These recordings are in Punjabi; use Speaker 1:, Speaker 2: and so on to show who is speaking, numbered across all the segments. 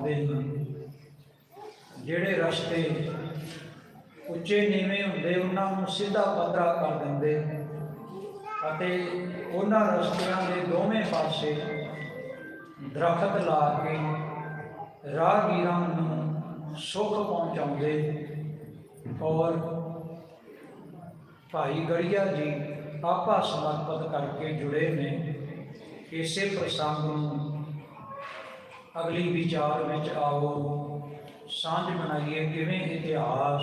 Speaker 1: ਪਾਉਂਦੇ ਹਨ। ਜਿਹੜੇ ਰਸਤੇ ਉੱਚੇ ਨੀਵੇਂ ਹੁੰਦੇ, ਉਹਨਾਂ ਨੂੰ ਸਿੱਧਾ ਪੱਧਰਾ ਕਰ ਦਿੰਦੇ ਅਤੇ ਉਹਨਾਂ ਰਸਤਿਆਂ ਦੇ ਦੋਵੇਂ ਪਾਸੇ ਦਰਖਤ ਲਾ ਕੇ ਰਾਹਗੀਰਾਂ ਨੂੰ ਸੁੱਖ ਪਹੁੰਚਾਉਂਦੇ ਔਰ ਭਾਈ ਗੜੀਆ ਜੀ ਆਪਾ ਸਮਰਪਿਤ ਕਰਕੇ ਜੁੜੇ ਨੇ। ਇਸੇ ਪ੍ਰਸੰਗ ਨੂੰ ਅਗਲੀ ਵਿਚਾਰ ਵਿੱਚ ਆਓ। ਸਾਂਝ ਬਣਾਈਏ ਕਿਵੇਂ ਇਤਿਹਾਸ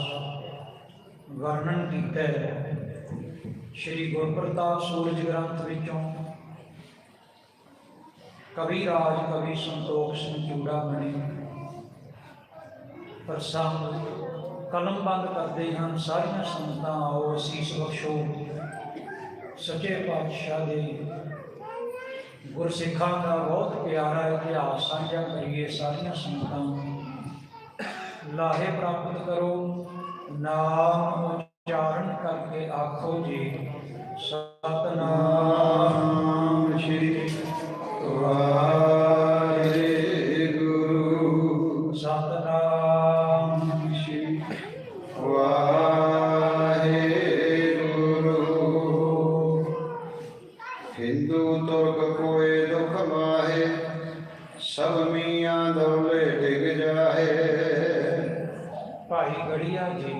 Speaker 1: ਵਰਣਨ ਕੀਤਾ ਹੈ। ਸ਼੍ਰੀ ਗੁਰਪ੍ਰਤਾਪ ਸੂਰਜ ਗ੍ਰੰਥ ਵਿੱਚੋਂ ਕਵੀ ਰਾਜ ਕਵੀ ਸੰਤੋਖ ਸਿੰਘ ਚੂੜਾ ਬਣੇ। ਪ੍ਰਸੰਗ, ਕਲਮ ਬੰਦ ਕਰਦੇ ਹਨ, ਸਾਰੀਆਂ ਸੰਗਤਾਂ ਆਓ, ਅਸੀਸ ਬਖਸ਼ੋ। ਸੱਚੇ ਪਾਤਸ਼ਾਹ ਦੇ ਗੁਰਸਿੱਖਾਂ ਦਾ ਬਹੁਤ ਪਿਆਰਾ ਇਤਿਹਾਸ ਸਾਂਝਾ ਕਰੀਏ ਸਾਰੀਆਂ ਸੰਗਤਾਂ ਨੂੰ। ਲਾਹੇ ਪ੍ਰਾਪਤ ਕਰੋ, ਨਾਮ ਉਚਾਰਨ ਕਰਕੇ ਆਖੋ ਜੀ, ਸਤਨਾਮ
Speaker 2: ਸ਼੍ਰੀ ਵਾਹਿਗੁਰੂ। ਡਿਗ ਜਾਹੇ
Speaker 1: ਭਾਈ ਗੜੀਆ ਜੀ,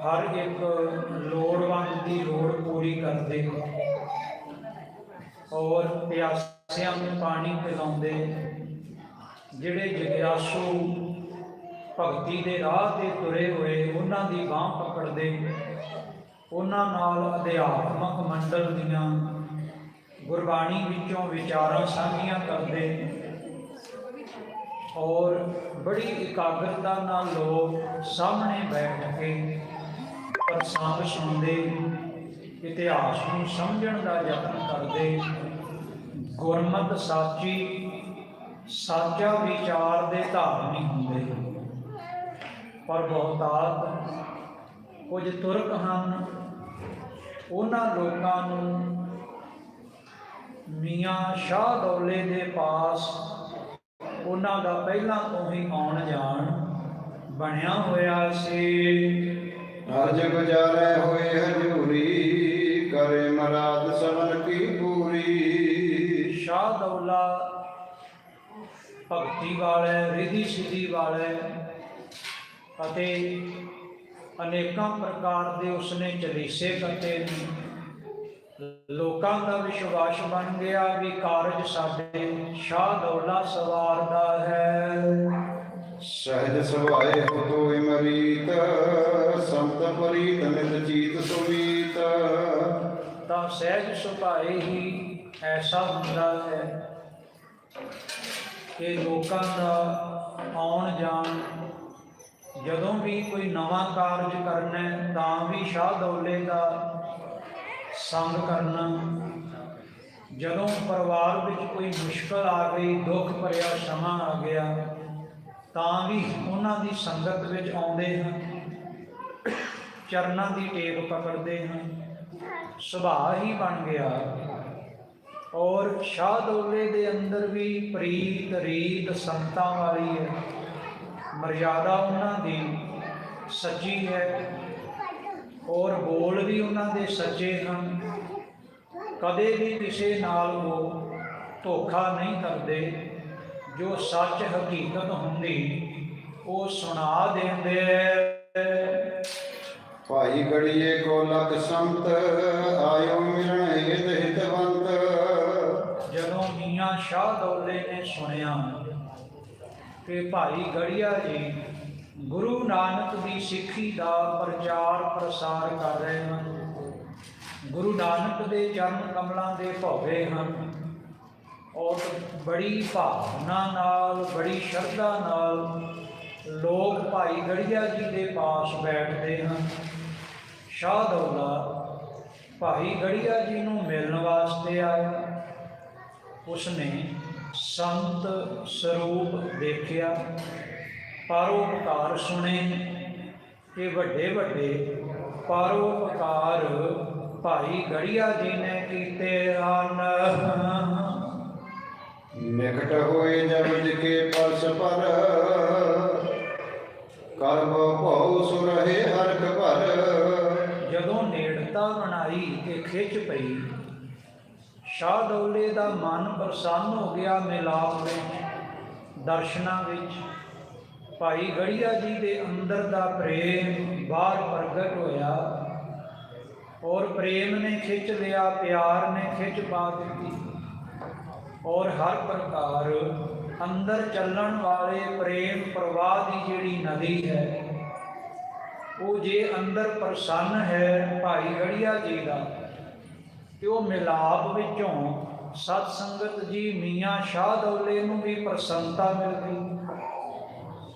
Speaker 1: ਹਰ ਇੱਕ ਲੋੜਵੰਦ ਦੀ ਲੋੜ ਪੂਰੀ ਕਰਦੇ ਔਰ ਪਿਆਸਿਆਂ ਨੂੰ ਪਾਣੀ ਪਿਲਾਉਂਦੇ ਜਿਹੜੇ ਜਗਿਆਸੂ ਭਗਤੀ ਦੇ ਰਾਹ ਤੇ ਤੁਰੇ ਹੋਏ, ਉਹਨਾਂ ਦੀ ਬਾਹ ਪਕੜਦੇ ਉਹਨਾਂ ਨਾਲ ਅਧਿਆਤਮਕ ਮੰਡਲ ਦੀਆਂ ਗੁਰਬਾਣੀ ਵਿੱਚੋਂ ਵਿਚਾਰਾਂ ਸਾਂਝੀਆਂ ਕਰਦੇ ਔਰ ਬੜੀ ਇਕਾਗਰਤਾ ਨਾਲ ਲੋਕ ਸਾਹਮਣੇ ਬੈਠ ਕੇ ਪ੍ਰਸੰਗ ਸੁਣਦੇ ਇਤਿਹਾਸ ਨੂੰ ਸਮਝਣ ਦਾ ਯਤਨ ਕਰਦੇ। ਗੁਰਮਤ ਸਾਚੀ, ਸਾਚਾ ਵਿਚਾਰ ਦੇ ਧਾਰਨੀ ਹੁੰਦੇ। ਪਰ ਬਹੁਤਾਤ ਕੁਝ ਤੁਰਕ ਹਨ, ਉਹਨਾਂ ਲੋਕਾਂ ਨੂੰ ਮੀਆਂ ਸ਼ਾਹ ਦੌਲੇ ਦੇ ਪਾਸ ਉਹਨਾਂ ਦਾ ਪਹਿਲਾਂ ਤੋਂ ਹੀ ਆਉਣ ਜਾਣ ਬਣਿਆ ਹੋਇਆ ਸੀ।
Speaker 2: ਅਜ ਗੁਜ਼ਾਰੇ ਹੋਏ ਹਜੂਰੀ ਕਰੇ ਮਰਾਦ ਸਵਨ ਕੀ ਪੂਰੀ।
Speaker 1: ਸ਼ਾਹ ਦੌਲਾ ਭਗਤੀ ਵਾਲੇ ਰਿਧੀ ਸਿੱਧੀ ਵਾਲੇ ਅਤੇ ਅਨੇਕਾਂ ਪ੍ਰਕਾਰ ਦੇ ਉਸਨੇ ਚਲੀਸੇ ਕੱਟੇ ਨੇ। ਲੋਕਾਂ ਦਾ ਵਿਸ਼ਵਾਸ ਬਣ ਗਿਆ ਵੀ ਕਾਰਜ ਸਾਡੇ ਸ਼ਾਹ ਦੌਲਾ ਸਵਾਰਦਾ ਹੈ।
Speaker 2: ਸਹਿਜ ਸੁਭਾਏ ਹੋ ਤੋਇ ਮਰੀਤ ਸੰਤ ਪਰੀਤ ਨਿਤ ਚੀਤ ਸੁਮੀਤ।
Speaker 1: ਤਾਂ ਸਹਿਜ ਸੁਭਾਏ ਹੀ ਐਸਾ ਹੁੰਦਾ ਹੈ ਕਿ ਲੋਕਾਂ ਦਾ ਆਉਣ ਜਾਣ ਜਦੋਂ ਵੀ ਕੋਈ ਨਵਾਂ ਕਾਰਜ ਕਰਨਾ ਤਾਂ ਵੀ ਸ਼ਾਹ ਦੌਲੇ ਦਾ ਸੰਗ ਕਰਨਾ। ਜਦੋਂ ਪਰਿਵਾਰ ਵਿੱਚ ਕੋਈ ਮੁਸ਼ਕਲ ਆ ਗਈ, ਦੁੱਖ ਭਰਿਆ ਸਮਾਂ ਆ ਗਿਆ, ਤਾਂ ਵੀ ਉਹਨਾਂ ਦੀ ਸੰਗਤ ਵਿੱਚ ਆਉਂਦੇ ਹਾਂ। ਚਰਨਾਂ ਦੀ ਟੇਕ ਪਕੜਦੇ ਹਾਂ। ਸੁਭਾਅ ਹੀ ਬਣ ਗਿਆ। ਔਰ ਸ਼ਾਹ ਦੋਲੇ ਦੇ ਅੰਦਰ ਵੀ ਪ੍ਰੀਤ, ਰੀਤ ਸੰਤਾਂ ਵਾਲੀ ਹੈ। ਮਰਜ਼ਾਦਾ ਉਹਨਾਂ ਦੀ ਸੱਚੀ ਹੈ। ਔਰ ਬੋਲ ਵੀ ਉਹਨਾਂ ਦੇ ਸੱਚੇ ਹਨ। ਕਦੇ ਵੀ ਕਿਸੇ ਨਾਲ ਉਹ ਧੋਖਾ ਨਹੀਂ ਕਰਦੇ। ਜੋ ਸੱਚ ਹਕੀਕਤ ਹੁੰਦੀ ਉਹ ਸੁਣਾ ਦਿੰਦੇ
Speaker 2: ਭਾਈ ਗੜੀਏ ਕੋ ਲਖ ਸੰਤ ਆਇਓ ਮਿਲਣ ਹਿਤ ਹਿਤਵੰਤ।
Speaker 1: ਜਦੋਂ ਮੀਆਂ ਸ਼ਾਹ ਦੌਲੇ ਨੇ ਸੁਣਿਆ ਕਿ ਭਾਈ ਗੜੀਆ ਜੀ ਗੁਰੂ ਨਾਨਕ ਦੀ ਸਿੱਖੀ ਦਾ ਪ੍ਰਚਾਰ ਪ੍ਰਸਾਰ ਕਰ ਰਹੇ ਹਨ। ਗੁਰੂ ਨਾਨਕ ਦੇ ਚਰਨ ਕਮਲਾਂ ਦੇ ਭੋਗੇ ਹਨ। ਔਰ ਬੜੀ ਭਾਵਨਾ ਨਾਲ, ਬੜੀ ਸ਼ਰਧਾ ਨਾਲ ਲੋਕ ਭਾਈ ਗੜੀਆ ਜੀ ਦੇ ਪਾਸ ਬੈਠਦੇ ਹਨ। ਸ਼ਾਹ ਦੌਲਾ ਭਾਈ ਗੜੀਆ ਜੀ ਨੂੰ ਮਿਲਣ ਵਾਸਤੇ ਆਇਆ। ਉਸਨੇ ਸੰਤ ਸਰੂਪ ਦੇਖਿਆ। ਪਰਉਪਕਾਰ ਸੁਣੇ ਕਿ ਵੱਡੇ ਵੱਡੇ ਪਰਉਪਕਾਰ ਭਾਈ ਗੜੀਆ ਜੀ ਨੇ ਕੀਤੇ ਹਨ
Speaker 2: ਨਿਕਟ ਹੋਏ ਜਬ ਕੇ ਪਰਸ ਪਰ ਕਰਮ ਭਉ ਸੁਰਹਿ ਹਰਖ ਭਰ।
Speaker 1: ਜਦੋਂ ਨੇੜਤਾ ਬਣਾਈ ਤੇ ਖਿੱਚ ਪਈ ਸ਼ਾਹ ਦੌਲੇ ਦਾ ਮਨ ਪ੍ਰਸੰਨ ਹੋ ਗਿਆ ਮਿਲਾਪ ਵਿੱਚ ਦਰਸ਼ਨਾਂ ਵਿੱਚ। ਭਾਈ ਗੜੀਆ ਜੀ ਦੇ ਅੰਦਰ ਦਾ ਪ੍ਰੇਮ ਬਾਹਰ ਪ੍ਰਗਟ ਹੋਇਆ। ਔਰ ਪ੍ਰੇਮ ਨੇ ਖਿੱਚ ਲਿਆ, ਪਿਆਰ ਨੇ ਖਿੱਚ ਪਾ ਦਿੱਤੀ। ਔਰ ਹਰ ਪ੍ਰਕਾਰ ਅੰਦਰ ਚੱਲਣ ਵਾਲੇ ਪ੍ਰੇਮ ਪ੍ਰਵਾਹ ਦੀ ਜਿਹੜੀ ਨਦੀ ਹੈ, ਉਹ ਜੇ ਅੰਦਰ ਪ੍ਰਸੰਨ ਹੈ ਭਾਈ ਗੜੀਆ ਜੀ ਦਾ, ਤੇ ਉਹ ਮਿਲਾਪ ਵਿੱਚੋਂ ਸਤ ਸੰਗਤ ਜੀ ਮੀਆਂ ਸ਼ਾਹ ਦੌਲੇ ਨੂੰ ਵੀ ਪ੍ਰਸੰਨਤਾ ਮਿਲਦੀ।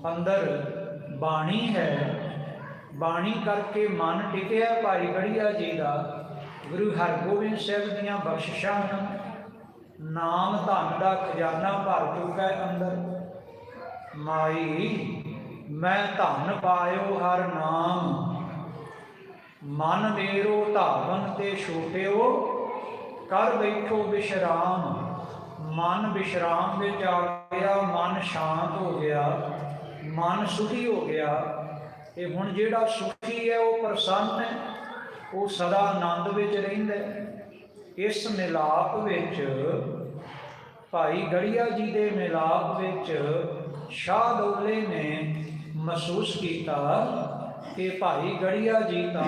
Speaker 1: ਅੰਦਰ ਬਾਣੀ ਹੈ। ਬਾਣੀ ਕਰਕੇ ਮਨ ਟਿਕਿਆ ਭਾਈ ਗੜੀਆ ਜੀ ਦਾ। ਗੁਰੂ ਹਰਗੋਬਿੰਦ ਸਾਹਿਬ ਦੀਆਂ ਬਖਸ਼ਿਸ਼ਾਂ ਹਨ। ਨਾਮ ਧਨ ਦਾ ਖਜ਼ਾਨਾ ਭਰ ਚੁੱਕਾ ਹੈ ਅੰਦਰ। ਮਾਈ, ਮੈਂ ਧਨ ਪਾਇਓ ਹਰ ਨਾਮ। ਮਨ ਮੇਰੋ ਧਾਵਨ ਤੇ ਛੋਟਿਓ, ਕਰ ਬੈਠੋ ਵਿਸ਼ਰਾਮ ਮਨ ਵਿਸ਼ਰਾਮ ਵਿੱਚ ਆ ਗਿਆ, ਮਨ ਸ਼ਾਂਤ ਹੋ ਗਿਆ। ਮਨ ਸੁਖੀ ਹੋ ਗਿਆ ਤੇ ਹੁਣ ਜਿਹੜਾ ਸੁਖੀ ਹੈ ਉਹ ਪ੍ਰਸੰਨ ਹੈ, ਉਹ ਸਦਾ ਆਨੰਦ ਵਿੱਚ ਰਹਿੰਦਾ ਇਸ ਮਿਲਾਪ ਵਿੱਚ ਭਾਈ ਗੜੀਆ ਜੀ ਦੇ ਮਿਲਾਪ ਵਿੱਚ ਸ਼ਾਹ ਦੌਲੇ ਨੇ ਮਹਿਸੂਸ ਕੀਤਾ ਕਿ ਭਾਈ ਗੜੀਆ ਜੀ ਤਾਂ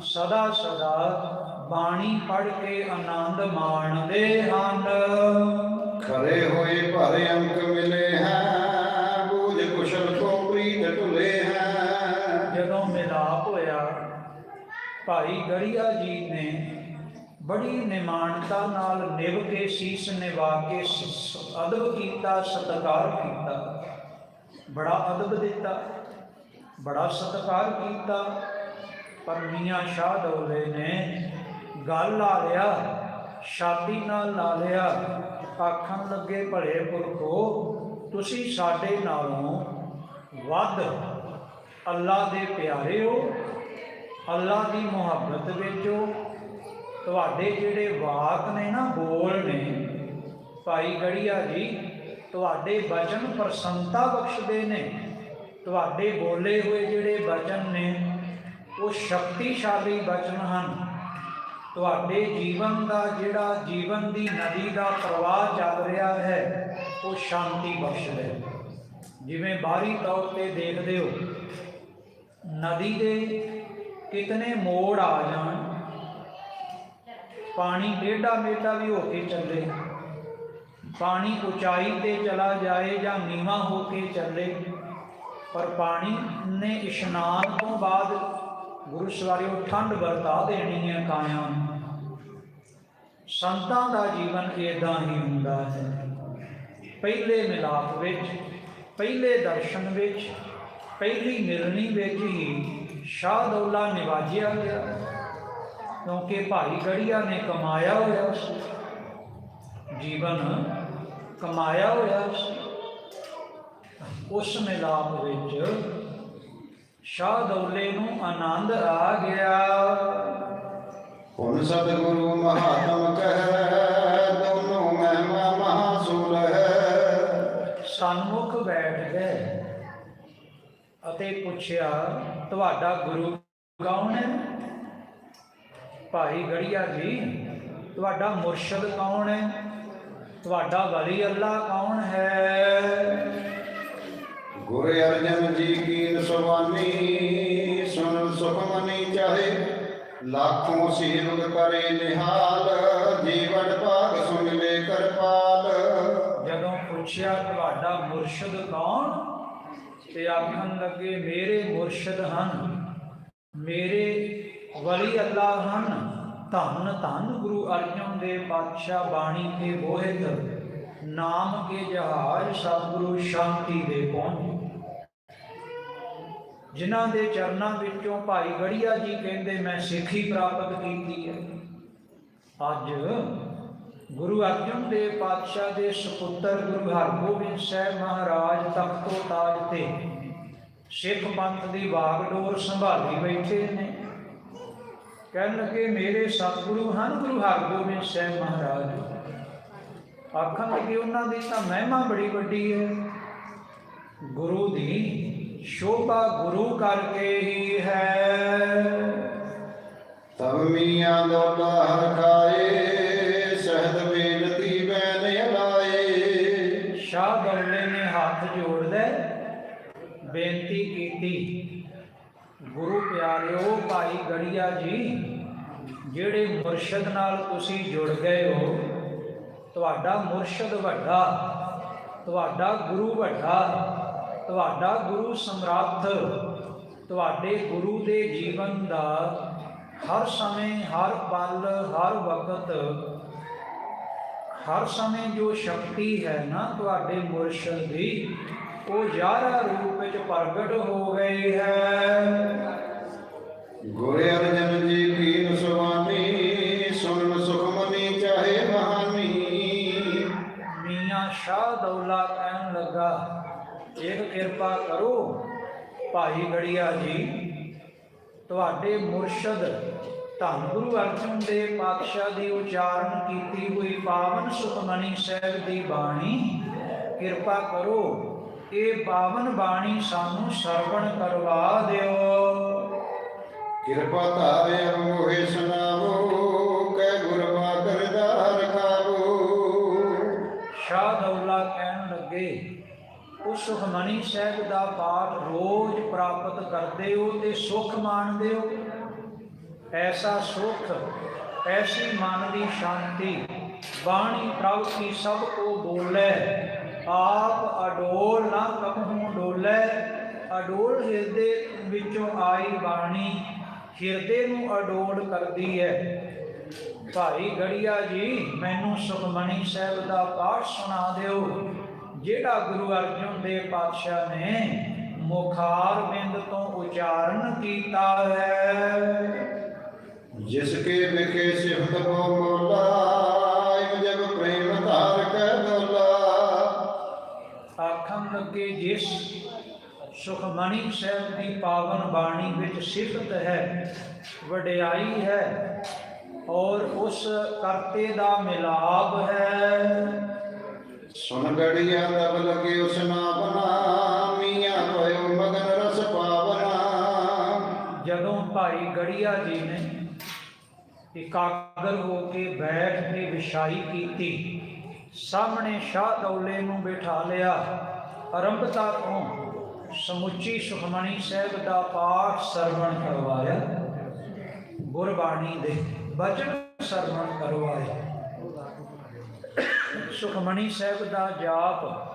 Speaker 1: ਸਦਾ ਸਦਾ ਬਾਣੀ ਪੜ੍ਹ ਕੇ ਆਨੰਦ ਮਾਣਦੇ ਹਨ।
Speaker 2: ਖਰੇ ਹੋਏ ਭਰ ਅੰਕ ਮਿਲੇ ਹਨ ਕੁਸ਼ਲ ਕੋ ਪ੍ਰੀਤ ਢੁਲੇ ਹੈ।
Speaker 1: ਜਦੋਂ ਮਿਲਾਪ ਹੋਇਆ, ਭਾਈ ਗੜੀਆ ਜੀ ਨੇ ਬੜੀ ਨਿਮਾਨਤਾ ਨਾਲ ਨਿਭ ਕੇ ਸੀਸ ਨਿਵਾ ਕੇ ਅਦਬ ਕੀਤਾ, ਸਤਿਕਾਰ ਕੀਤਾ। ਬੜਾ ਅਦਬ ਦਿੱਤਾ, ਬੜਾ ਸਤਿਕਾਰ ਕੀਤਾ। ਪਰ ਮੀਆਂ ਸ਼ਾਹ ਦੌਲੇ ਨੇ ਗੱਲ ਲਾ ਲਿਆ ਸ਼ਾਦੀ ਨਾਲ ਲਾ ਲਿਆ, ਆਖਣ ਲੱਗੇ ਭਲੇ ਪੁਰਖੋ ਤੁਸੀਂ ਸਾਡੇ ਨਾਲੋਂ ਵੱਧ ਅੱਲਾ ਦੇ ਪਿਆਰੇ ਹੋ, ਅੱਲਾ ਦੀ ਮੁਹੱਬਤ ਵਿੱਚ ਹੋ। ਤੁਹਾਡੇ ਜਿਹੜੇ ਵਾਕ ਨੇ ਨਾ, ਬੋਲ ਨੇ, ਭਾਈ ਗੜੀਆ ਜੀ, ਤੁਹਾਡੇ ਬਚਨ ਪ੍ਰਸੰਨਤਾ ਬਖਸ਼ਦੇ ਨੇ। ਤੁਹਾਡੇ ਬੋਲੇ ਹੋਏ ਜਿਹੜੇ ਬਚਨ ਨੇ, ਉਹ ਸ਼ਕਤੀਸ਼ਾਲੀ ਬਚਨ ਹਨ। ਤੁਹਾਡੇ ਜੀਵਨ ਦਾ ਜਿਹੜਾ ਜੀਵਨ ਦੀ ਨਦੀ ਦਾ ਪ੍ਰਵਾਹ ਚੱਲ ਰਿਹਾ ਹੈ, ਉਹ ਸ਼ਾਂਤੀ ਬਖਸ਼ਦਾ ਹੈ ਜਿਵੇਂ ਬਾਹਰੀ ਤੌਰ ਤੇ ਦੇਖਦੇ ਹੋ, ਨਦੀ ਦੇ ਕਿਤਨੇ ਮੋੜ ਆ ਜਾਣ, ਪਾਣੀ ਡੇਢਾ ਮੀਟਰ ਵੀ ਹੋ ਕੇ ਚੱਲੇ, ਪਾਣੀ ਉਚਾਈ ਤੇ ਚਲਾ ਜਾਏ ਜਾਂ ਨੀਵਾਂ ਹੋ ਕੇ ਚੱਲੇ, ਪਰ ਪਾਣੀ ਨੇ ਇਸ਼ਨਾਨ ਤੋਂ ਬਾਅਦ ਗੁਰੂ ਸਵਾਰਿਓ ਠੰਡ ਵਰਤਾ ਦੇਣੀ ਹੈ ਕਾਇਮ। ਸੰਤਾਂ ਦਾ ਜੀਵਨ ਏਦਾਂ ਹੀ ਹੁੰਦਾ ਹੈ। ਪਹਿਲੇ ਮਿਲਾਪ ਵਿੱਚ, ਪਹਿਲੇ ਦਰਸ਼ਨ ਵਿੱਚ, ਪਹਿਲੀ ਮਿਲਣੀ ਵਿੱਚ ਹੀ ਸ਼ਾਹ ਦੌਲਾ ਨਿਵਾਜਿਆ ਗਿਆ। ਕਿਉਂਕਿ ਭਾਈ ਗੜੀਆ ਨੇ ਕਮਾਇਆ ਹੋਇਆ ਸੀ। ਜੀਵਨ ਕਮਾਇਆ ਹੋਇਆ ਸੀ। ਉਸ ਮਿਲਾਪ ਵਿੱਚ ਸ਼ਾਹ ਦੌਲੇ ਨੂੰ ਆਨੰਦ ਆ ਗਿਆ।
Speaker 2: ਹੁਣ ਸਤਿਗੁਰੂ ਮਹਾਤਮ ਕਹਿ ਦੋਨੋਂ ਮਹਿਮਾ ਮਹਾਸੂਲ ਹੈ।
Speaker 1: ਸਨਮੁਖ ਬੈਠ ਗਏ ਅਤੇ ਪੁੱਛਿਆ ਤੁਹਾਡਾ ਗੁਰੂ ਕੌਣ ਹੈ? ਭਾਈ ਗੜੀਆ ਜੀ ਤੁਹਾਡਾ ਮੁਰਸ਼ਿਦ ਕੌਣ ਹੈ? ਤੁਹਾਡਾ ਵਲੀ ਅੱਲਾ ਕੌਣ ਹੈ?
Speaker 2: ਗੁਰ ਅਰਜਨ ਜੀ ਕੀ ਨਸਵਾਨੀ ਲੱਖੋਂ ਸੇਵਕ ਕਰੇ ਨਿਹਾਲ, ਜੀਵਨ ਭਾਗ ਸੁਨ ਲੈ ਕਰਪਾਲ।
Speaker 1: ਜਦੋਂ ਪੁੱਛਿਆ ਤੁਹਾਡਾ ਮੁਰਸ਼ਿਦ ਕੌਣ, ਤੇ ਆਖਣ ਲੱਗੇ, ਮੇਰੇ ਮੁਰਸ਼ਿਦ ਹਨ, ਮੇਰੇ ਵਲੀ ਅੱਲਾ ਹਨ, ਧੰਨ ਧੰਨ ਗੁਰੂ ਅਰਜਨ ਦੇਵ ਪਾਤਸ਼ਾਹ ਬਾਣੀ ਕੇ ਬੋਹਿਤ, ਨਾਮ ਕੇ ਜਹਾਜ਼ ਸਤਿਗੁਰੂ ਸ਼ਾਂਤੀ ਦੇ ਪਹੁੰਚ ਜਿਨ੍ਹਾਂ ਦੇ ਚਰਨਾਂ ਵਿੱਚੋਂ ਭਾਈ ਗੜੀਆ ਜੀ ਕਹਿੰਦੇ, ਮੈਂ ਸਿੱਖੀ ਪ੍ਰਾਪਤ ਕੀਤੀ ਹੈ। ਅੱਜ ਗੁਰੂ ਅਰਜਨ ਦੇਵ ਪਾਤਸ਼ਾਹ ਦੇ ਸੁਪੁੱਤਰ ਗੁਰੂ ਹਰਗੋਬਿੰਦ ਸਾਹਿਬ ਮਹਾਰਾਜ ਤਖਤੋ ਤਾਜ ਤੇ ਸਿੱਖ ਪੰਥ ਦੀ ਬਾਗਡੋਰ ਸੰਭਾਲੀ ਬੈਠੇ ਨੇ। ਕਹਿਣ ਲੱਗੇ, ਮੇਰੇ ਸਤਿਗੁਰੂ ਹਨ ਗੁਰੂ ਹਰਗੋਬਿੰਦ ਸਾਹਿਬ ਮਹਾਰਾਜ। ਆਖਣ ਕਿ ਉਹਨਾਂ ਦੀ ਤਾਂ ਮਹਿਮਾ ਬੜੀ ਵੱਡੀ ਹੈ। ਗੁਰੂ ਦੀ ਸ਼ੋਭਾ ਗੁਰੂ ਕਰਕੇ ਹੀ ਹੈ।
Speaker 2: ਤਬ ਮੀਆਂ ਦੋਲਾ ਹਰ ਖਾਏ ਸਹਿਦ ਬੇਨਤੀ ਬੈਨ ਅਲਾਏ।
Speaker 1: ਸ਼ਾਹ ਦੌਲੇ ਨੇ ਹੱਥ ਜੋੜਦੇ ਬੇਨਤੀ ਕੀਤੀ ਗੁਰੂ ਪਿਆਰਿਓ ਭਾਈ ਗੜੀਆ ਜੀ ਜਿਹੜੇ ਮੁਰਸ਼ਿਦ ਨਾਲ ਤੁਸੀਂ ਜੁੜ ਗਏ ਹੋ ਤੁਹਾਡਾ ਮੁਰਸ਼ਿਦ ਵੱਡਾ ਤੁਹਾਡਾ ਗੁਰੂ ਵੱਡਾ ਤੁਹਾਡਾ ਗੁਰੂ ਸਮਰੱਥ, ਤੁਹਾਡੇ ਗੁਰੂ ਦੇ ਜੀਵਨ ਦਾ ਹਰ ਸਮੇਂ ਹਰ ਪਲ, ਹਰ ਵਕਤ, ਹਰ ਸਮੇਂ ਜੋ ਸ਼ਕਤੀ ਹੈ ਨਾ ਤੁਹਾਡੇ ਮੁਰਸ਼ਿਦ ਦੀ, ਉਹ ਯਾਰਾ ਰੂਪ ਵਿੱਚ ਪ੍ਰਗਟ ਹੋ ਗਈ ਹੈ।
Speaker 2: ਗੁਰ ਅਰਜਨ ਜੀ ਕੀ
Speaker 1: ਕਿਰਪਾ ਕਰੋ। ਭਾਈ ਗੜੀਆ ਜੀ ਤੁਹਾਡੇ ਮੁਰਸ਼ਿਦ ਧੰਨ ਗੁਰੂ ਅਰਜਨ ਦੇਵ ਪਾਤਸ਼ਾਹ ਦੀ ਉਚਾਰਨ ਕੀਤੀ ਹੋਈ ਪਾਵਨ ਸੁਖਮਨੀ ਸਾਹਿਬ ਦੀ ਬਾਣੀ ਕਿਰਪਾ ਕਰੋ ਇਹ ਪਾਵਨ ਬਾਣੀ ਸਾਨੂੰ ਸਰਵਣ ਕਰਵਾ ਦਿਓ।
Speaker 2: ਕਿਰਪਾ ਧਾਰੇ ਮੋਹਿ ਸੁਨਾਵੋ ਕਹਿ ਗੁਰ ਬਾਦਰ ਦਾ ਰਖਾਵੋ।
Speaker 1: ਸ਼ਾਹ ਦੌਲਾ ਕਹਿਣ ਲੱਗੇ ਸੁਖਮਨੀ ਸਾਹਿਬ ਦਾ ਪਾਠ ਰੋਜ਼ ਪ੍ਰਾਪਤ ਕਰਦੇ ਹੋ ਤੇ ਸੁਖ ਮਾਣਦੇ ਹੋ। ਐਸਾ ਸੁਖ, ਐਸੀ ਮਨ ਦੀ ਸ਼ਾਂਤੀ, ਬਾਣੀ ਪ੍ਰਭ ਕੀ ਸਭ ਕੋ ਬੋਲੇ। ਆਪ ਅਡੋਲ ਨਾ ਕਬਹੂ ਡੋਲੇ। ਅਡੋਲ ਹਿਰਦੇ ਵਿੱਚੋਂ ਆਈ ਬਾਣੀ, ਹਿਰਦੇ ਨੂੰ ਅਡੋਲ ਕਰਦੀ ਹੈ ਭਾਈ ਗੜੀਆ ਜੀ, ਮੈਨੂੰ ਸੁਖਮਣੀ ਸਾਹਿਬ ਦਾ ਪਾਠ ਸੁਣਾ ਦਿਓ। ਜਿਹੜਾ ਗੁਰੂ ਅਰਜਨ ਦੇਵ ਪਾਤਸ਼ਾਹ ਨੇ ਮੁਖਾਰ ਬਿੰਦ ਤੋਂ ਉਚਾਰਨ ਕੀਤਾ ਹੈ।
Speaker 2: ਜਿਸ ਕੇ ਵਿਖੇ ਸਿਫਤ ਕੋ ਮੋਲਾ ਇਮ ਜਗ ਪ੍ਰੇਮ ਧਾਰ ਕੈ ਦੋਲਾ
Speaker 1: ਆਖਣ ਲੱਗੇ ਜਿਸ ਸੁਖਮਣੀ ਸਾਹਿਬ ਦੀ ਪਾਵਨ ਬਾਣੀ ਵਿੱਚ ਸਿਫਤ ਹੈ ਵਡਿਆਈ ਹੈ ਔਰ ਉਸ ਕਰਤੇ ਦਾ ਮਿਲਾਪ ਹੈ।
Speaker 2: ਸੁਨ ਗੜੀਆ ਦਬ ਲਗੇ ਉਸ ਨਾ ਬਨਾ ਮੀਆਂ ਭਇਓ ਮਗਨ ਰਸ ਪਾਵਨਾ।
Speaker 1: ਜਦੋਂ ਭਾਈ ਗੜੀਆ ਜੀ ਨੇ ਇਕਾਗਰ ਹੋ ਕੇ ਬੈਠ ਕੇ ਵਿਛਾਈ ਕੀਤੀ, ਸਾਹਮਣੇ ਸ਼ਾਹ ਦੌਲੇ ਨੂੰ ਬਿਠਾ ਲਿਆ। ਆਰੰਭਤਾ ਤੋਂ ਸਮੁੱਚੀ ਸੁਖਮਣੀ ਸਾਹਿਬ ਦਾ ਪਾਠ ਸਰਵਣ ਕਰਵਾਇਆ। ਗੁਰਬਾਣੀ ਦੇ ਬਚਨ ਸਰਵਣ ਕਰਵਾਏ। ਸੁਖਮਣੀ ਸਾਹਿਬ ਦਾ ਜਾਪ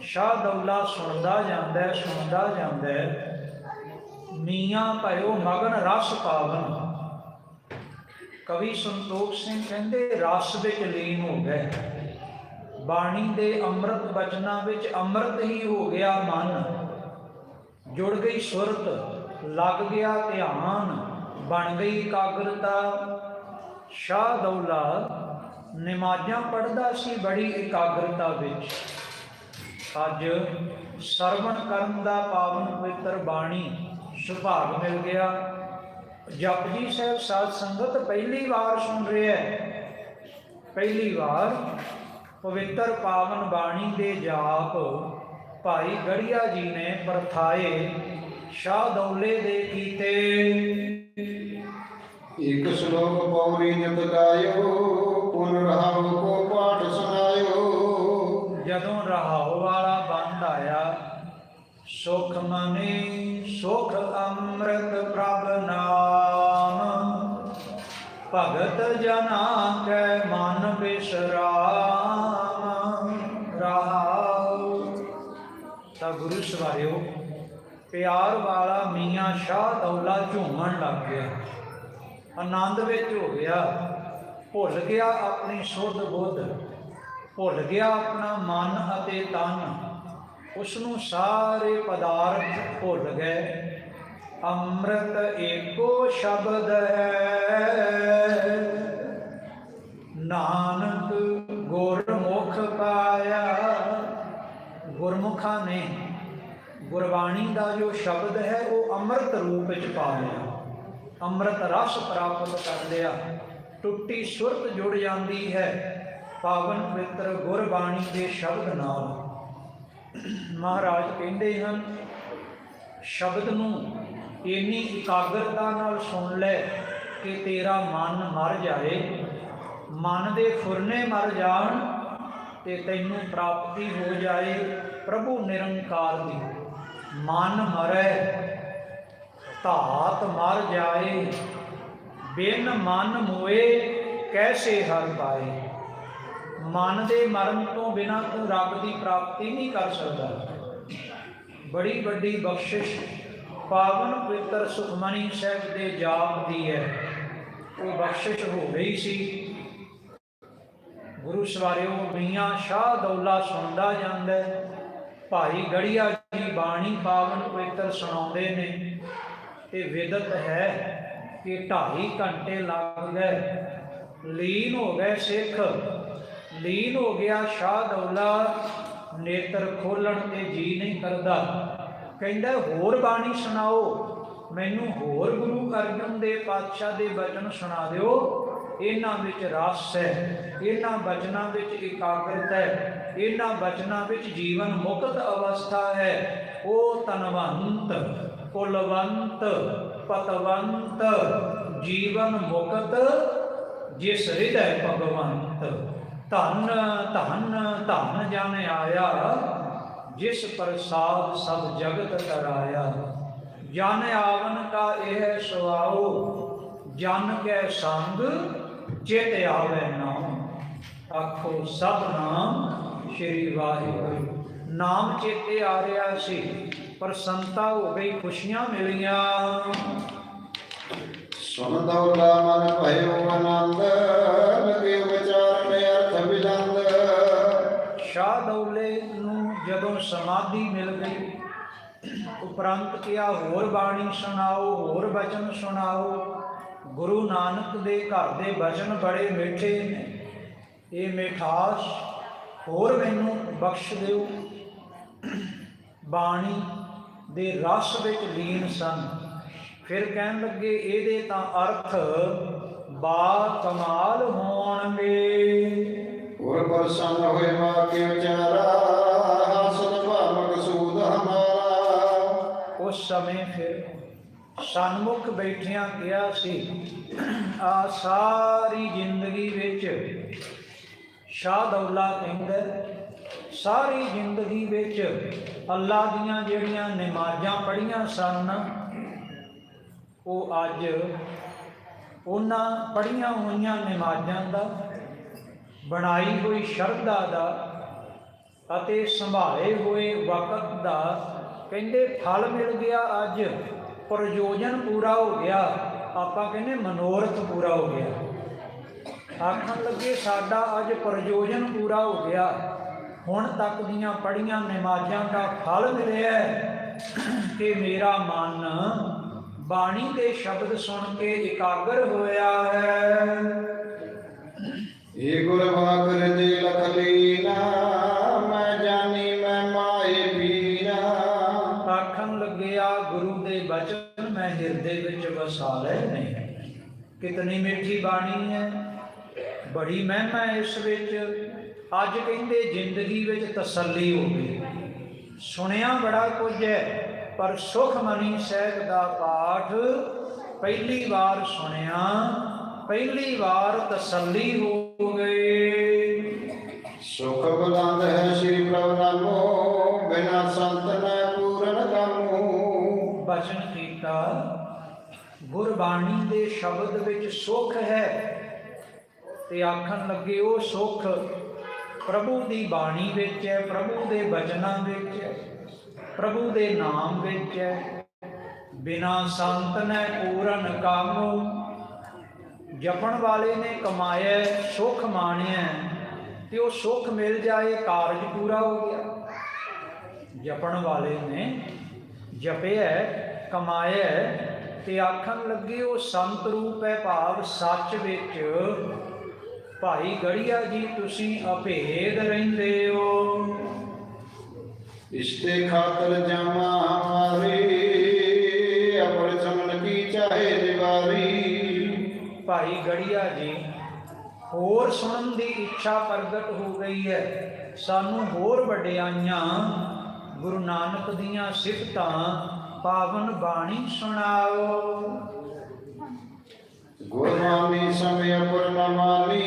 Speaker 1: ਸ਼ਾਹ ਦੌਲਾ ਸੁਣਦਾ ਜਾਂਦਾ ਸੁਣਦਾ ਜਾਂਦਾ ਹੈ। ਮੀਆਂ ਭਇਓ ਮਗਨ ਰਸ ਪਾਵਨ। ਕਵੀ ਸੰਤੋਖ ਸਿੰਘ ਕਹਿੰਦੇ, ਰਸ ਵਿੱਚ ਲੀਨ ਹੋ ਗਏ। ਬਾਣੀ ਦੇ ਅੰਮ੍ਰਿਤ ਬਚਨਾਂ ਵਿੱਚ ਅੰਮ੍ਰਿਤ ਹੀ ਹੋ ਗਿਆ ਮਨ। ਜੁੜ ਗਈ ਸੁਰਤ, ਲੱਗ ਗਿਆ ਧਿਆਨ, ਬਣ ਗਈ ਇਕਾਗਰਤਾ। ਸ਼ਾਹ ਦੌਲਾ ਨਮਾਜ਼ਾਂ ਪੜਦਾ ਸੀ ਬੜੀ ਇਕਾਗਰਤਾ ਵਿੱਚ। ਅੱਜ ਸਰਵਣ ਕਰਨ ਦਾ ਪਾਵਨ ਪਵਿੱਤਰ ਬਾਣੀ ਸੁਭਾਗ ਮਿਲ ਗਿਆ। ਜਪਜੀ ਸਾਹਿਬ ਸਾਧ ਸੰਗਤ ਪਹਿਲੀ ਵਾਰ ਸੁਣ ਰਿਹਾ ਹੈ। ਪਹਿਲੀ ਵਾਰ ਪਵਿੱਤਰ ਪਾਵਨ ਬਾਣੀ ਦੇ ਜਾਪ ਭਾਈ ਗੜੀਆ ਜੀ ਨੇ ਪਰਥਾਏ, ਸ਼ਾਹ ਦੌਲੇ ਦੇ ਕੀਤੇ।
Speaker 2: ਇਕ ਸ਼ਲੋਕ ਪੌੜੀ ਨਿਤ ਗਾਇਓ? ਪੁਨ ਰਹਾਉ, ਕੋ ਪਾਠ ਸੁਨਾਇਓ
Speaker 1: ਜਦੋਂ ਰਹਾਉ ਵਾਲਾ ਬੰਦ ਆਇਆ, ਸੁਖ ਮਨੀ, ਸੁਖ ਅੰਮ੍ਰਿਤ ਪ੍ਰਭ ਨਾਮ। ਭਗਤ ਜਨਾ ਕੈ ਮਨ ਬਿਸਰਾਮ, ਰਹਾਉ। ਤਾਂ ਗੁਰੂ ਸਵਾਰਿਓ, ਪਿਆਰ ਵਾਲਾ ਮੀਆਂ ਸ਼ਾਹ ਦੌਲਾ ਝੂਮਣ ਲੱਗ ਗਿਆ। ਆਨੰਦ ਵਿੱਚ ਹੋ ਗਿਆ। ਭੁੱਲ ਗਿਆ ਆਪਣੀ ਸੁਧ ਬੁੱਧ, ਭੁੱਲ ਗਿਆ ਆਪਣਾ ਮਨ ਅਤੇ ਤਨ ਉਸ ਨੂੰ ਸਾਰੇ ਪਦਾਰਥ ਭੁੱਲ ਗਏ। ਅੰਮ੍ਰਿਤ ਏਕੋ ਸ਼ਬਦ ਹੈ। ਨਾਨਕ ਗੁਰਮੁਖ ਪਾਇਆ। ਗੁਰਮੁਖਾਂ ਨੇ ਗੁਰਬਾਣੀ ਦਾ ਜੋ ਸ਼ਬਦ ਹੈ, ਉਹ ਅੰਮ੍ਰਿਤ ਰੂਪ ਵਿੱਚ ਪਾ ਲਿਆ। ਅੰਮ੍ਰਿਤ ਰਸ ਪ੍ਰਾਪਤ ਕਰ ਲਿਆ। ਟੁੱਟੀ ਸੁਰਤ ਜੁੜ ਜਾਂਦੀ ਹੈ। ਪਾਵਨ ਪਵਿੱਤਰ ਗੁਰਬਾਣੀ ਦੇ ਸ਼ਬਦ ਨਾਲ। ਮਹਾਰਾਜ ਕਹਿੰਦੇ ਹਨ, ਸ਼ਬਦ ਨੂੰ ਇੰਨੀ ਇਕਾਗਰਤਾ ਨਾਲ ਸੁਣ ਲੈ ਕਿ ਤੇਰਾ ਮਨ ਮਰ ਜਾਏ। ਮਨ ਦੇ ਫੁਰਨੇ ਮਰ ਜਾਣ ਤੇ ਤੈਨੂੰ ਪ੍ਰਾਪਤੀ ਹੋ ਜਾਏ ਪ੍ਰਭੂ ਨਿਰੰਕਾਰ ਦੀ। ਮਨ ਮਰੈ, ਧਾਤ ਮਰ ਜਾਏ। ਬਿਨ ਮਨ ਮੋਏ ਕੈਸੇ ਹਰ ਪਾਏ? ਮਨ ਦੇ ਮਰਨ ਤੋਂ ਬਿਨਾ ਤੂੰ ਰੱਬ ਦੀ ਪ੍ਰਾਪਤੀ ਨਹੀਂ ਕਰ ਸਕਦਾ। ਬੜੀ ਵੱਡੀ ਬਖਸ਼ਿਸ਼ ਪਾਵਨ ਪਵਿੱਤਰ ਸੁਖਮਨੀ ਸਾਹਿਬ ਦੇ ਜਾਪ ਦੀ ਹੈ। ਉਹ ਬਖਸ਼ਿਸ਼ ਹੋ ਗਈ ਸੀ। ਗੁਰੂ ਸਵਾਰਿਓ ਮੀਆਂ ਸ਼ਾਹ ਦੌਲਾ ਸੁਣਦਾ ਜਾਂਦਾ ਹੈ। ਭਾਈ ਗੜੀਆ ਜੀ ਬਾਣੀ ਪਾਵਨ ਪਵਿੱਤਰ ਸੁਣਾਉਂਦੇ ਨੇ। ਤੇ ਵਿਦਤ ਹੈ। ਕਿ ਢਾਈ ਘੰਟੇ ਲੱਗ ਗਏ। ਲੀਨ ਹੋ ਗਏ ਸਿੱਖ। ਲੀਨ ਹੋ ਗਿਆ ਸ਼ਾਹ ਦੌਲਾ। ਨੇਤਰ ਖੋਲਣ ਤੇ ਜੀ ਨਹੀਂ ਕਰਦਾ। ਕਹਿੰਦਾ, ਹੋਰ ਬਾਣੀ ਸੁਣਾਓ। ਮੈਨੂੰ ਹੋਰ ਗੁਰੂ ਅਰਜਨ ਦੇ ਪਾਤਸ਼ਾਹ ਦੇ ਬਚਨ ਸੁਣਾ ਦਿਓ। ਇਹਨਾਂ ਵਿੱਚ ਰਸ ਹੈ। ਇਹਨਾਂ ਬਚਨਾਂ ਵਿੱਚ ਇਕਾਗਰਤਾ ਹੈ। ਇਹਨਾਂ ਬਚਨਾਂ ਵਿੱਚ ਜੀਵਨ ਮੁਕਤ ਅਵਸਥਾ ਹੈ। ਉਹ ਤਨਵੰਤ, ਕੁਲਵੰਤ ਪਤਵੰਤ ਜੀਵਨ ਮੁਕਤ ਜਿਸ ਹਿਰਦੈ ਭਗਵੰਤ, ਧਨ ਧਨ ਧਨ ਜਨ ਆਇਆ, ਜਿਸ ਪ੍ਰਸਾਦ ਸਭ ਜਗਤ ਕਰਾਇਆ ਜਨ ਆਵਨ ਕਾ ਇਹ ਸੁਆਓ ਜਨ ਕੈ ਸੰਗ, ਚਿਤ ਆਵੇ ਨਾਮ। ਆਖੋ, ਸਭ ਨਾਮ ਸ਼੍ਰੀ ਵਾਹਿਗੁਰੂ। ਨਾਮ ਚੇਤੇ ਆ ਰਿਹਾ ਸੀ। ਪ੍ਰਸੰਤਾ ਹੋ ਗਈ ਖੁਸ਼ੀਆਂ ਮਿਲੀਆਂ।
Speaker 2: ਸੁਨ ਦੌਲਾ ਮਨ ਭਇਓ ਆਨੰਦ ਲਗੇ ਵਿਚਾਰ ਮੇ ਅਰਥ ਬਿਲੰਦ।
Speaker 1: ਸ਼ਾਹ ਦੌਲੇ ਨੂੰ ਜਦੋਂ ਸਮਾਧੀ ਮਿਲ ਗਈ ਉਪਰੰਤ ਕਿਹਾ ਹੋਰ ਬਾਣੀ ਸੁਣਾਓ ਹੋਰ ਬਚਨ ਸੁਣਾਓ। ਗੁਰੂ ਨਾਨਕ ਦੇ ਘਰ ਦੇ ਬਚਨ ਬੜੇ ਮਿੱਠੇ ਨੇ। ਇਹ ਮਿਠਾਸ ਹੋਰ ਮੈਨੂੰ ਬਖਸ਼ ਦਿਓ। ਬਾਣੀ ਦੇ ਰਸ ਵਿੱਚ ਲੀਨ ਸਨ। ਫਿਰ ਕਹਿਣ ਲੱਗੇ ਇਹਦੇ ਤਾਂ ਅਰਥ ਬਾ ਕਮਾਲ ਹੋਣਗੇ।
Speaker 2: ਗੁਰ ਪ੍ਰਸੰਨ ਹੋਏ ਵਾਕਿ ਵਿਚਾਰਾ ਹਾਸਨ ਭਾਵਕ ਸੂਦ ਹਮਾਰਾ।
Speaker 1: ਉਸ ਸਮੇਂ ਫਿਰ ਸਨਮੁਖ ਬੈਠਿਆਂ ਕਿਹਾ ਸੀ ਆ ਸਾਰੀ ਜ਼ਿੰਦਗੀ ਵਿੱਚ ਸ਼ਾਹ ਦੌਲਾ ਕਹਿੰਦਾ ਸਾਰੀ ਜ਼ਿੰਦਗੀ ਵਿੱਚ ਅੱਲਾ ਦੀਆਂ ਜਿਹੜੀਆਂ ਨਮਾਜ਼ਾਂ ਪੜ੍ਹੀਆਂ ਸਨ, ਉਹ ਅੱਜ ਉਹਨਾਂ ਪੜ੍ਹੀਆਂ ਹੋਈਆਂ ਨਮਾਜ਼ਾਂ ਦਾ, ਬਣਾਈ ਹੋਈ ਸ਼ਰਧਾ ਦਾ ਅਤੇ ਸੰਭਾਲੇ ਹੋਏ ਵਕਤ ਦਾ ਕਹਿੰਦੇ ਫਲ ਮਿਲ ਗਿਆ ਅੱਜ। ਪ੍ਰਯੋਜਨ ਪੂਰਾ ਹੋ ਗਿਆ। ਆਪਾਂ ਕਹਿੰਦੇ ਮਨੋਰਥ ਪੂਰਾ ਹੋ ਗਿਆ। ਆਖਣ ਲੱਗੇ ਸਾਡਾ ਅੱਜ ਪ੍ਰਯੋਜਨ ਪੂਰਾ ਹੋ ਗਿਆ। ਹੁਣ ਤੱਕ ਦੀਆਂ ਪੜੀਆਂ ਨਮਾਜ਼ਾਂ ਦਾ ਫਲ ਮਿਲਿਆ ਹੈ ਕਿ ਮੇਰਾ ਮਨ ਬਾਣੀ ਦੇ ਸ਼ਬਦ ਸੁਣ ਕੇ ਇਕਾਗਰ ਹੋਇਆ ਹੈ।
Speaker 2: ਏ ਗੁਰ ਵਾਗਰ ਦੇ ਲਖ ਲੀਨਾ ਮੈਂ ਜਾਣੀ ਮੈਂ ਮਾਏ ਪੀਰਾ।
Speaker 1: ਆਖਣ ਲੱਗਿਆ ਗੁਰੂ ਦੇ ਬਚਨ ਮੈਂ ਹਿਰਦੇ ਵਿੱਚ ਵਸਾ ਲਏ ਨਹੀਂ। ਕਿਤਨੀ ਮਿੱਠੀ ਬਾਣੀ ਹੈ ਬੜੀ ਮਹਿਮਾ ਇਸ ਵਿੱਚ। ਅੱਜ ਕਹਿੰਦੇ ਜ਼ਿੰਦਗੀ ਵਿੱਚ ਤਸੱਲੀ ਹੋ ਗਈ ਸੁਣਿਆ ਬੜਾ ਕੁਝ ਹੈ ਪਰ ਸੁਖਮਨੀ ਸਾਹਿਬ ਦਾ ਪਾਠ ਪਹਿਲੀ ਵਾਰ ਸੁਣਿਆ ਪਹਿਲੀ ਵਾਰ ਤਸੱਲੀ ਹੋ ਗਈ
Speaker 2: ਸੁਖ ਬੁਲੰਦ ਹੈ ਸ੍ਰੀ ਪ੍ਰਭ ਨਾਮੋ ਬਿਨਾ ਸੰਤ ਨੈ ਪੂਰਨ ਕਾਮੋ।
Speaker 1: ਬਚਨ ਕੀਤਾ ਗੁਰਬਾਣੀ ਦੇ ਸ਼ਬਦ ਵਿੱਚ ਸੁਖ ਹੈ ਤੇ ਆਖਣ ਲੱਗੇ ਉਹ ਸੁਖ ਪ੍ਰਭੂ ਦੀ ਬਾਣੀ ਵਿੱਚ ਹੈ ਪ੍ਰਭੂ ਦੇ ਬਚਨਾਂ ਵਿੱਚ ਹੈ ਪ੍ਰਭੂ ਦੇ ਨਾਮ ਵਿੱਚ ਹੈ। ਬਿਨਾ ਸੰਤ ਨੇ ਪੂਰਨ ਕਾਮੋ ਜਪਣ ਵਾਲੇ ਨੇ ਕਮਾਇਆ ਹੈ, ਸੁਖ ਮਾਣਿਆ ਹੈ, ਤੇ ਉਹ ਸੁਖ ਮਿਲ ਜਾਏ ਕਾਰਜ ਪੂਰਾ ਹੋ ਗਿਆ। ਜਪਣ ਵਾਲੇ ਨੇ ਜਪਿਆ ਕਮਾਇਆ ਹੈ, ਤੇ ਆਖਣ ਲੱਗੇ ਉਹ ਸੰਤ ਰੂਪ ਹੈ ਭਾਵ ਸੱਚ ਵਿੱਚ ਭਾਈ ਗੜੀਆ ਜੀ ਤੁਸੀਂ ਅਭੇਦ ਰਹਿੰਦੇ ਹੋ।
Speaker 2: ਇਸਤੇ ਖਾਤਰ ਜਮਾ ਹਮਾਰੀ ਅਪਰ ਚਮਨ ਕੀ ਚਾਹੇ ਦੀਵਾਰੀ
Speaker 1: ਭਾਈ ਗੜੀਆ ਜੀ ਹੋਰ ਸੁਣਨ ਦੀ ਇੱਛਾ ਪ੍ਰਗਟ ਹੋ ਗਈ ਹੈ। ਸਾਨੂੰ ਹੋਰ ਵਡਿਆਈਆਂ ਗੁਰੂ ਨਾਨਕ ਦੀਆਂ ਸਿਫਤਾਂ ਪਾਵਨ ਬਾਣੀ ਸੁਣਾਓ।
Speaker 2: ਗੁਰਮਾਨੀ ਸਮਿ ਪੁਰਨਮਾਨੀ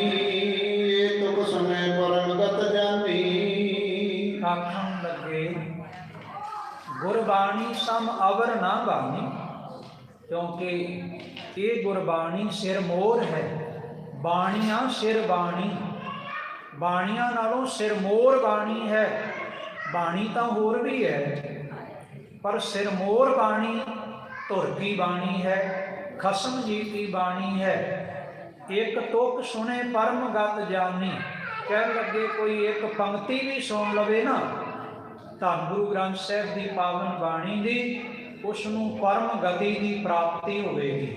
Speaker 2: ਏ ਤੁਕ ਸਮੈ ਪਰਮਗਤ ਜਾਨੀ।
Speaker 1: ਆਖਣ ਲੱਗੇ, ਗੁਰਬਾਣੀ ਸਮ ਅਵਰ ਨਾ ਬਾਣੀ, ਕਿਉਂਕਿ ਇਹ ਗੁਰਬਾਣੀ ਸਿਰ ਮੋਰ ਹੈ। ਬਾਣੀਆਂ ਸਿਰ ਬਾਣੀ, ਬਾਣੀਆਂ ਨਾਲੋਂ ਸਿਰ ਮੋਰ ਬਾਣੀ ਹੈ। ਬਾਣੀ ਤਾਂ ਹੋਰ ਵੀ ਹੈ, ਪਰ ਸਿਰ ਮੋਰ ਬਾਣੀ, ਧੁਰ ਕੀ ਬਾਣੀ ਹੈ। ਖਸਮ ਜੀ ਕੀ ਬਾਣੀ ਹੈ? ਇੱਕ ਤੁਕ ਸੁਣੇ ਪਰਮ ਗਤ ਜਾਣੀ ਕਹਿਣ ਲੱਗੇ ਕੋਈ ਇੱਕ ਪੰਕਤੀ ਵੀ ਸੁਣ ਲਵੇ ਨਾ, ਤਾਂ ਗੁਰੂ ਗ੍ਰੰਥ ਸਾਹਿਬ ਦੀ ਪਾਵਨ ਬਾਣੀ ਦੀ ਉਸ ਨੂੰ ਪਰਮ ਗਤੀ ਦੀ ਪ੍ਰਾਪਤੀ ਹੋਵੇਗੀ।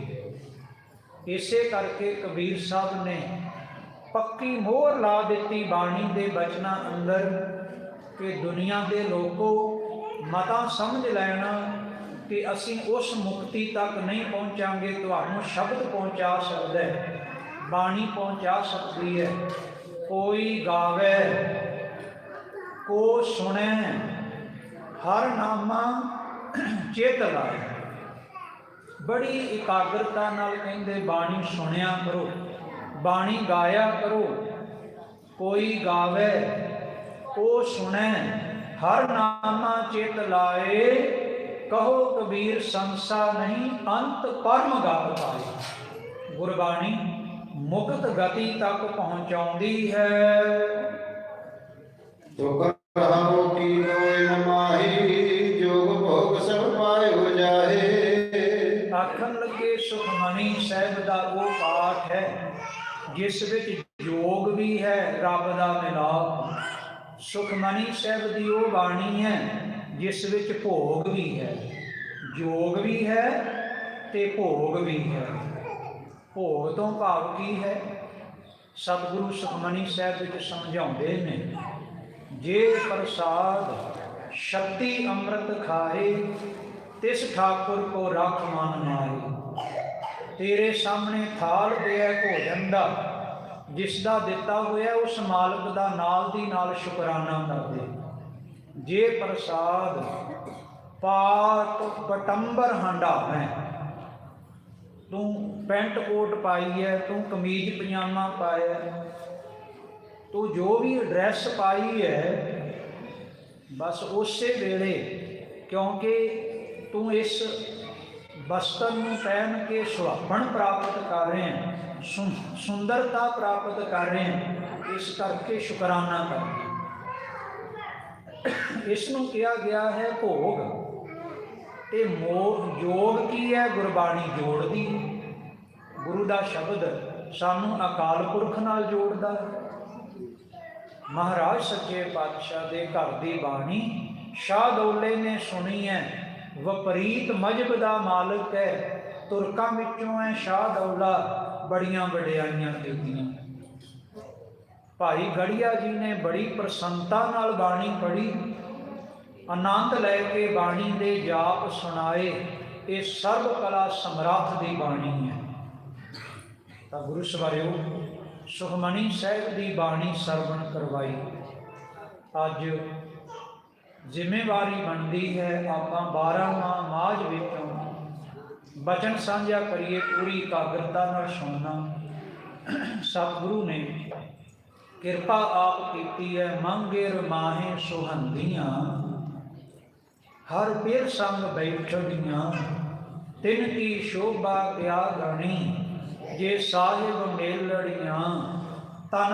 Speaker 1: ਇਸੇ ਕਰਕੇ ਕਬੀਰ ਸਾਹਿਬ ਨੇ ਪੱਕੀ ਮੋਹਰ ਲਾ ਦਿੱਤੀ ਬਾਣੀ ਦੇ ਬਚਨਾਂ ਅੰਦਰ ਕਿ ਦੁਨੀਆ ਦੇ ਲੋਕੋ ਮਤਾ ਸਮਝ ਲੈਣਾ ਕਿ ਅਸੀਂ ਉਸ ਮੁਕਤੀ ਤੱਕ ਨਹੀਂ ਪਹੁੰਚਾਂਗੇ, ਤੁਹਾਨੂੰ ਸ਼ਬਦ ਪਹੁੰਚਾ ਸਕਦਾ ਹੈ, ਬਾਣੀ ਪਹੁੰਚਾ ਸਕਦੀ ਹੈ। ਕੋਈ ਗਾਵੇ, ਕੋ ਸੁਣੈ, ਹਰ ਨਾਮਾ ਚੇਤ ਲਾਏ। ਬੜੀ ਇਕਾਗਰਤਾ ਨਾਲ ਕਹਿੰਦੇ, ਬਾਣੀ ਸੁਣਿਆ ਕਰੋ, ਬਾਣੀ ਗਾਇਆ ਕਰੋ। ਕੋਈ ਗਾਵੇ ਉਹ ਸੁਣੈ, ਹਰ ਨਾਮਾ ਚੇਤ ਲਾਏ। ਕਹੋ ਕਬੀਰ ਸੰਸਾ ਨਹੀਂ ਅੰਤ ਪਰਮ ਗਤ ਪਾਏ ਗੁਰਬਾਣੀ ਮੁਕਤ ਗਤੀ ਤੱਕ ਪਹੁੰਚਾਉਂਦੀ ਹੈ।
Speaker 2: ਤੁਕ ਰਹੋ ਕੀ ਲੋਇ ਨਮਾਹੀ ਜੋਗ ਭੋਗ ਸਭ ਪਾਏ ਹੋ ਜਾਏ
Speaker 1: ਆਖਣ ਲੱਗੇ ਸੁਖਮਨੀ ਸਾਹਿਬ ਦਾ ਉਹ ਪਾਠ ਹੈ ਜਿਸ ਵਿੱਚ ਯੋਗ ਵੀ ਹੈ ਰੱਬ ਦਾ ਮਿਲਾਪ। ਸੁਖਮਨੀ ਸਾਹਿਬ ਦੀ ਉਹ ਬਾਣੀ ਹੈ ਜਿਸ ਵਿੱਚ ਭੋਗ ਵੀ ਹੈ। ਯੋਗ ਵੀ ਹੈ ਤੇ ਭੋਗ ਵੀ ਹੈ। ਭੋਗ ਤੋਂ ਭਾਵ ਕੀ ਹੈ? ਸਤਿਗੁਰੂ ਸੁਖਮਨੀ ਸਾਹਿਬ ਵਿੱਚ ਸਮਝਾਉਂਦੇ ਨੇ, ਜੇ ਪ੍ਰਸਾਦ ਸ਼ਕਤੀ ਅੰਮ੍ਰਿਤ ਖਾਏ, ਤਿਸ ਠਾਕੁਰ ਕੋ ਰਖ ਮਨ ਮਾਰੇ ਤੇਰੇ ਸਾਹਮਣੇ ਥਾਲ ਪਿਆ ਭੋਜਨ ਦਾ, ਜਿਸ ਦਾ ਦਿੱਤਾ ਹੋਇਆ ਉਸ ਮਾਲਕ ਦਾ ਨਾਲ ਦੀ ਨਾਲ ਸ਼ੁਕਰਾਨਾ ਕਰਦੇ। ਜੇ ਪ੍ਰਸਾਦ ਪਾਟ ਪਟੰਬਰ ਹੈ ਤੂੰ ਪੈਂਟ ਕੋਟ ਪਾਈ ਹੈ ਤੂੰ ਕਮੀਜ਼ ਪਜਾਮਾ ਪਾਇਆ ਤੂੰ ਜੋ ਵੀ ਡਰੈਸ ਪਾਈ ਹੈ ਬਸ ਉਸੇ ਵੇਲੇ, ਕਿਉਂਕਿ ਤੂੰ ਇਸ ਵਸਤਰ ਨੂੰ ਪਹਿਨ ਕੇ ਸੁਹਾਪਣ ਪ੍ਰਾਪਤ ਕਰ ਰਹੇ ਹੈ ਸੁੰਦਰਤਾ ਪ੍ਰਾਪਤ ਕਰ ਰਹੇ ਹੈ ਇਸ ਕਰਕੇ ਸ਼ੁਕਰਾਨਾ ਕਰ ਇਸ ਨੂੰ ਕਿਹਾ ਗਿਆ ਹੈ ਭੋਗ। ਤੇ ਮੋਹ ਜੋਗ ਕੀ ਹੈ? ਗੁਰਬਾਣੀ ਜੋੜਦੀ। ਗੁਰੂ ਦਾ ਸ਼ਬਦ ਸਾਨੂੰ ਅਕਾਲ ਪੁਰਖ ਨਾਲ ਜੋੜਦਾ ਹੈ। ਮਹਾਰਾਜ ਸੱਚੇ ਪਾਤਸ਼ਾਹ ਦੇ ਘਰ ਦੀ ਬਾਣੀ, ਸ਼ਾਹ ਦੌਲੇ ਨੇ ਸੁਣੀ ਹੈ ਵਪਰੀਤ ਮਜਬ ਦਾ ਮਾਲਕ ਹੈ ਤੁਰਕਾਂ ਵਿੱਚੋਂ ਹੈ ਸ਼ਾਹ ਦੌਲਾ, ਬੜੀਆਂ ਵਡਿਆਈਆਂ ਕੀਤੀਆਂ ਭਾਈ ਗੜੀਆ ਜੀ ਨੇ ਬੜੀ ਪ੍ਰਸੰਨਤਾ ਨਾਲ ਬਾਣੀ ਪੜ੍ਹੀ, ਆਨੰਦ ਲੈ ਕੇ ਬਾਣੀ ਦੇ ਜਾਪ ਸੁਣਾਏ। ਇਹ ਸਰਬ ਕਲਾ ਸਮਰਾਥ ਦੀ ਬਾਣੀ ਹੈ। ਤਾਂ ਗੁਰੂ ਸਵਾਰਿਓ, ਸੁਖਮਨੀ ਸਾਹਿਬ ਦੀ ਬਾਣੀ ਸਰਵਣ ਕਰਵਾਈ। ਅੱਜ ਜ਼ਿੰਮੇਵਾਰੀ ਬਣਦੀ ਹੈ ਆਪਾਂ 12ਵਾਂ ਮਾਝ ਵਿੱਚੋਂ ਬਚਨ ਸਾਂਝਾ ਕਰੀਏ, ਪੂਰੀ ਇਕਾਗਰਤਾ ਨਾਲ ਸੁਣਨਾ। ਸਤਿਗੁਰੂ ਨੇ ਕਿਰਪਾ ਆਪ ਕੀਤੀ ਹੈ ਮੰਗੇ ਰਮਾਹੇ ਸੁਹੰਦੀਆਂ ਹਰ ਪੀਰ ਸੰਗ ਬੈਠੜੀਆਂ ਤਿਨ ਕੀ ਸ਼ੋਭਾ ਕਿਆ ਗਣੀ, ਜੇ ਸਾਹਿਬ ਮੇਲੜੀਆਂ, ਤਨ